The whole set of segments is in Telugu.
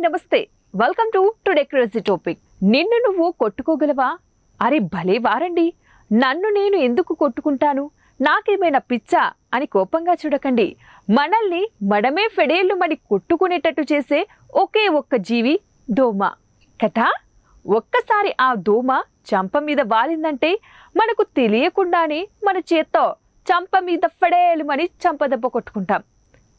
నమస్తే. Welcome to today crazy topic నిన్ను నువ్వు కొట్టుకోగలవా? అరే భలే వారండి. నన్ను నేను ఎందుకు కొట్టుకుంటాను? నాకేమైనా పిచ్చా? అని కోపంగా చూడకండి. మనల్ని మడమే ఫెడేళ్ళు మడి కొట్టుకునేటట్టు చేసే ఒకే ఒక్క జీవి దోమ. కదా? ఒక్కసారి ఆ దోమ చంప మీద వాలిందంటే మనకు తెలియకుండానే మన చేత్తో చంప మీద ఫెడేలుమని చంపదెబ్బ కొట్టుకుంటాం.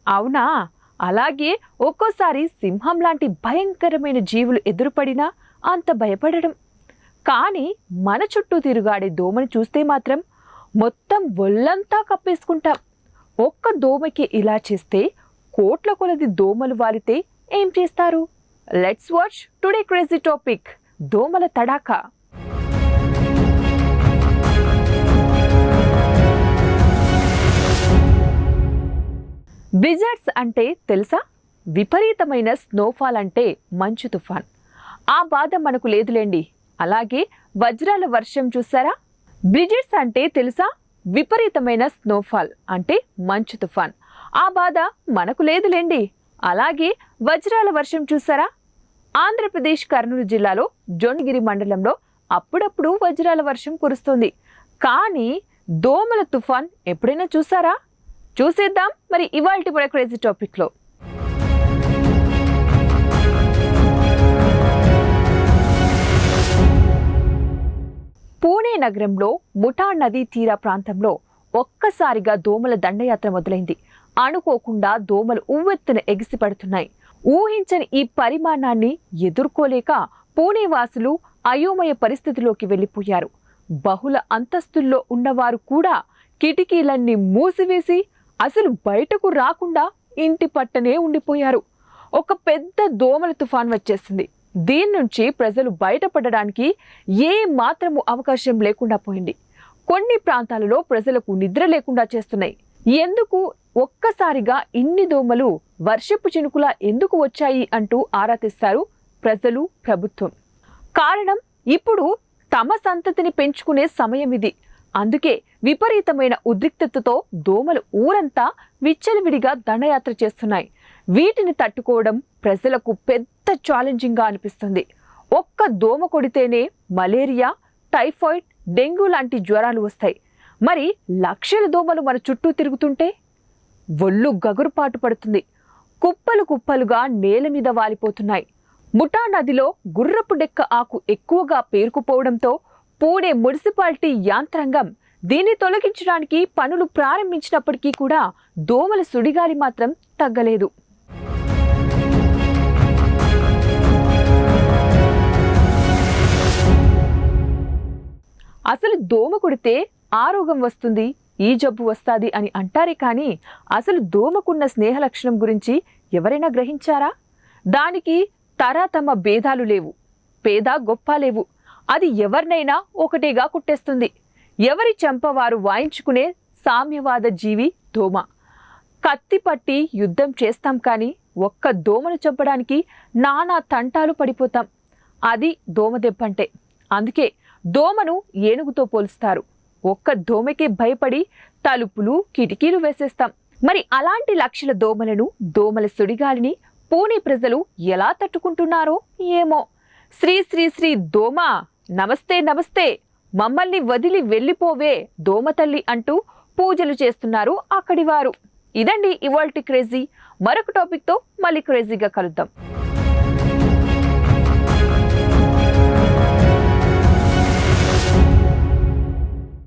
అవునా? అలాగే ఒక్కోసారి సింహం లాంటి భయంకరమైన జీవులు ఎదురుపడినా అంత భయపడడం. కానీ మన చుట్టూ తిరుగాడే దోమని చూస్తే మాత్రం మొత్తం ఒళ్ళంతా కప్పేసుకుంటాం. ఒక్క దోమకి ఇలా చేస్తే కోట్ల కొలది దోమలు వాలితే ఏం చేస్తారు? Let's watch today crazy topic దోమల తడాకా. బ్లిజర్డ్స్ అంటే తెలుసా? విపరీతమైన స్నోఫాల్ అంటే మంచు తుఫాన్. ఆ బాధ మనకు లేదులేండి. అలాగే వజ్రాల వర్షం చూసారా? బ్లిజర్డ్స్ అంటే తెలుసా? విపరీతమైన స్నోఫాల్ అంటే మంచు తుఫాన్. ఆ బాధ మనకు లేదులేండి. అలాగే వజ్రాల వర్షం చూసారా? ఆంధ్రప్రదేశ్ కర్నూలు జిల్లాలో జోన్గిరి మండలంలో అప్పుడప్పుడు వజ్రాల వర్షం కురుస్తుంది. కానీ దోమల తుఫాన్ ఎప్పుడైనా చూసారా? చూసేద్దాం. మరి ఇవాళ మన క్రేజీ టాపిక్లో పూణే నగరంలో ముఠా నదీ తీర ప్రాంతంలో ఒక్కసారిగా దోమల దండయాత్ర మొదలైంది. అనుకోకుండా దోమలు ఉవ్వెత్తున ఎగిసిపడుతున్నాయి ఊహించని ఈ పరిమాణాన్ని ఎదుర్కోలేక పూణే వాసులు అయోమయ పరిస్థితిలోకి వెళ్ళిపోయారు. బహుళ అంతస్తుల్లో ఉన్నవారు కూడా కిటికీలన్నీ మూసివేసి అసలు బయటకు రాకుండా ఇంటి పట్టనే ఉండిపోయారు. ఒక పెద్ద దోమల తుఫాన్ వచ్చేసింది. దీని నుంచి ప్రజలు బయటపడడానికి ఏ మాత్రము అవకాశం లేకుండా పోయింది. కొన్ని ప్రాంతాలలో ప్రజలకు నిద్ర లేకుండా చేస్తున్నాయి. ఎందుకు ఒక్కసారిగా ఇన్ని దోమలు వర్షపు చినుకులా ఎందుకు వచ్చాయి అంటూ ఆరా తీస్తారు ప్రజలు ప్రభుత్వం. కారణం ఇప్పుడు తమ సంతతిని పెంచుకునే సమయం ఇది. అందుకే విపరీతమైన ఉద్రిక్తతతో దోమలు ఊరంతా విచ్చలవిడిగా దండయాత్ర చేస్తున్నాయి. వీటిని తట్టుకోవడం ప్రజలకు పెద్ద ఛాలెంజింగ్గా అనిపిస్తుంది. ఒక్క దోమ కొడితేనే మలేరియా టైఫాయిడ్ డెంగ్యూ లాంటి జ్వరాలు వస్తాయి. మరి లక్షల దోమలు మన చుట్టూ తిరుగుతుంటే? ఒళ్ళు గగురుపాటు పడుతుంది. కుప్పలు కుప్పలుగా నేల మీద వాలిపోతున్నాయి. ముఠా నదిలో గుర్రపు డెక్క ఆకు ఎక్కువగా పేరుకుపోవడంతో పూణే మున్సిపాలిటీ యాంత్రాంగం దీన్ని తొలగించడానికి పనులు ప్రారంభించినప్పటికీ కూడా దోమల సుడిగాలి మాత్రం తగ్గలేదు. అసలు దోమ కుడితే ఆ రోగం వస్తుంది ఈ జబ్బు వస్తుంది అని అంటారే కానీ అసలు దోమకున్న స్నేహ లక్షణం గురించి ఎవరైనా గ్రహించారా? దానికి తరతమ భేదాలు లేవు పేద గొప్ప లేవు అది ఎవరినైనా ఒకటేగా కుట్టేస్తుంది. ఎవరి చెంపవారు వాయించుకునే సామ్యవాద జీవి దోమ కత్తి పట్టి యుద్ధం చేస్తాం కానీ ఒక్క దోమను చంపడానికి నానా తంటాలు పడిపోతాం. అది దోమ దెబ్బంటే. అందుకే దోమను ఏనుగుతో పోలుస్తారు. ఒక్క దోమకే భయపడి తలుపులు కిటికీలు వేసేస్తాం. మరి అలాంటి లక్షల దోమలను దోమల సుడిగాలిని పూణే ప్రజలు ఎలా తట్టుకుంటున్నారో ఏమో. శ్రీ శ్రీ శ్రీ దోమ నమస్తే నమస్తే. మమ్మల్ని వదిలి వెళ్ళిపోవే దోమతల్లి అంటూ పూజలు చేస్తున్నారు అక్కడి వారు ఇదండి ఇవాల్టి క్రేజీ. మరొక టాపిక్తో మళ్ళీ క్రేజీగా కలుద్దాం.